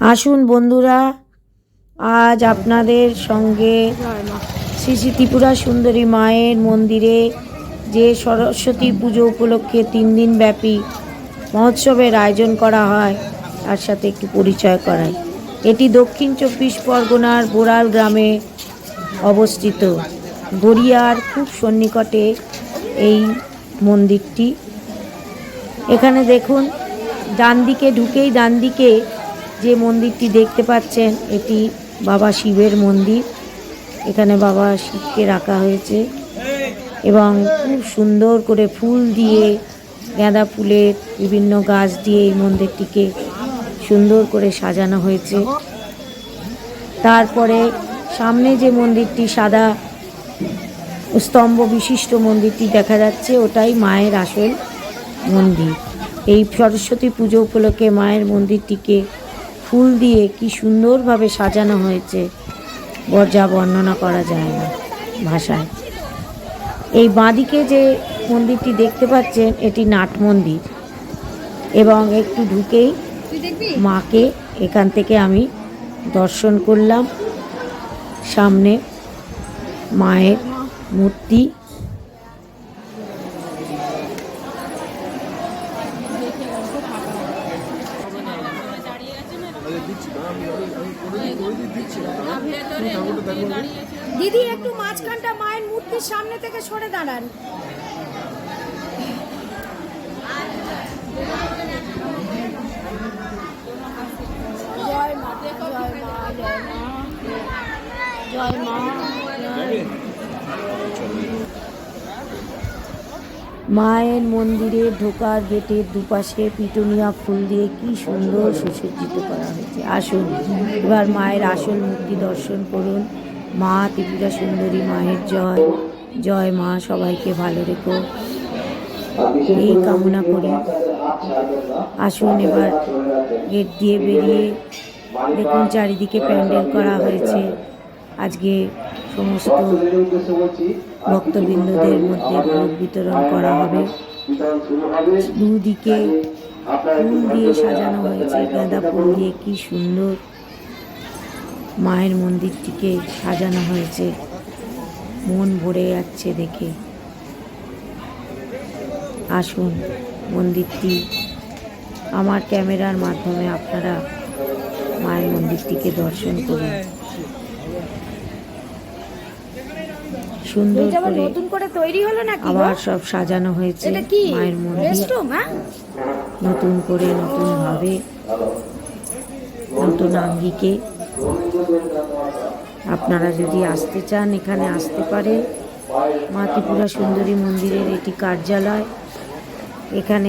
আসুন বন্ধুরা, আজ আপনাদের সঙ্গে শ্রী শ্রী ত্রিপুরা সুন্দরী মায়ের মন্দিরে যে সরস্বতী পুজো উপলক্ষে তিন দিন ব্যাপী মহোৎসবের আয়োজন করা হয়, তার সাথে একটু পরিচয় করাই। এটি দক্ষিণ চব্বিশ পরগনার বোড়াল গ্রামে অবস্থিত। গড়িয়ার খুব সন্নিকটে এই মন্দিরটি। এখানে দেখুন, ডান দিকে ঢুকেই ডান দিকে যে মন্দিরটি দেখতে পাচ্ছেন, এটি বাবা শিবের মন্দির। এখানে বাবা শিবকে রাখা হয়েছে এবং খুব সুন্দর করে ফুল দিয়ে গাঁদা ফুলের বিভিন্ন গাছ দিয়ে এই মন্দিরটিকে সুন্দর করে সাজানো হয়েছে। তারপরে সামনে যে মন্দিরটি সাদা স্তম্ভ বিশিষ্ট মন্দিরটি দেখা যাচ্ছে, ওটাই মায়ের আসল মন্দির। এই সরস্বতী পুজো উপলক্ষে মায়ের মন্দিরটিকে ফুল দিয়ে কি সুন্দরভাবে সাজানো হয়েছে। যা বর্ণনা করা যায় না ভাষায়। এই বাঁদিকে যে মন্দিরটি দেখতে পাচ্ছেন এটি নাট মন্দির। এবং একটু ঢুকেই মাকে এখান থেকে আমি দর্শন করলাম। সামনে মায়ের মূর্তি দিদি একটু মাঝখানটা মায়ের মূর্তির সামনে থেকে সরে দাঁড়ান। জয় মা জয় মা। জয় মা জয় মা মায়ের মন্দিরে ঢোকার গেটের দুপাশে পিটুনিয়া ফুল দিয়ে কি সুন্দর সুসজ্জিত করা হয়েছে। আসুন, এবার মায়ের আসল মূর্তি দর্শন করুন। মা ত্রিপুরা সুন্দরী, মায়ের জয়। জয় মা, সবাইকে ভালো রেখো। এই কামনা করি আসুন এবার গেট দিয়ে বেরিয়ে দেখুন চারিদিকে প্যান্ডেল করা হয়েছে। আজকে সমস্ত ভক্তবৃন্দদের মধ্যে ভোগ বিতরণ করা হবে। দুদিকে ফুল দিয়ে সাজানো হয়েছে, গাঁদা ফুল দিয়ে কি সুন্দর মায়ের মন্দিরটিকে সাজানো হয়েছে। মন ভরে যাচ্ছে দেখে। আসুন, মন্দিরটি আমার ক্যামেরার মাধ্যমে আপনারা মায়ের মন্দিরটিকে দর্শন করুন। সুন্দর করে নতুন করে তৈরি হলো নাকি আবার সব সাজানো হয়েছে এটা কি? মায়ের মন্দির। নতুন করে নতুন ভাবে নতুন আঙ্গিকে। আপনারা যদি আসতে চান এখানে আসতে পারে। মা ত্রিপুরা সুন্দরী মন্দিরের এটি কার্যালয়। এখানে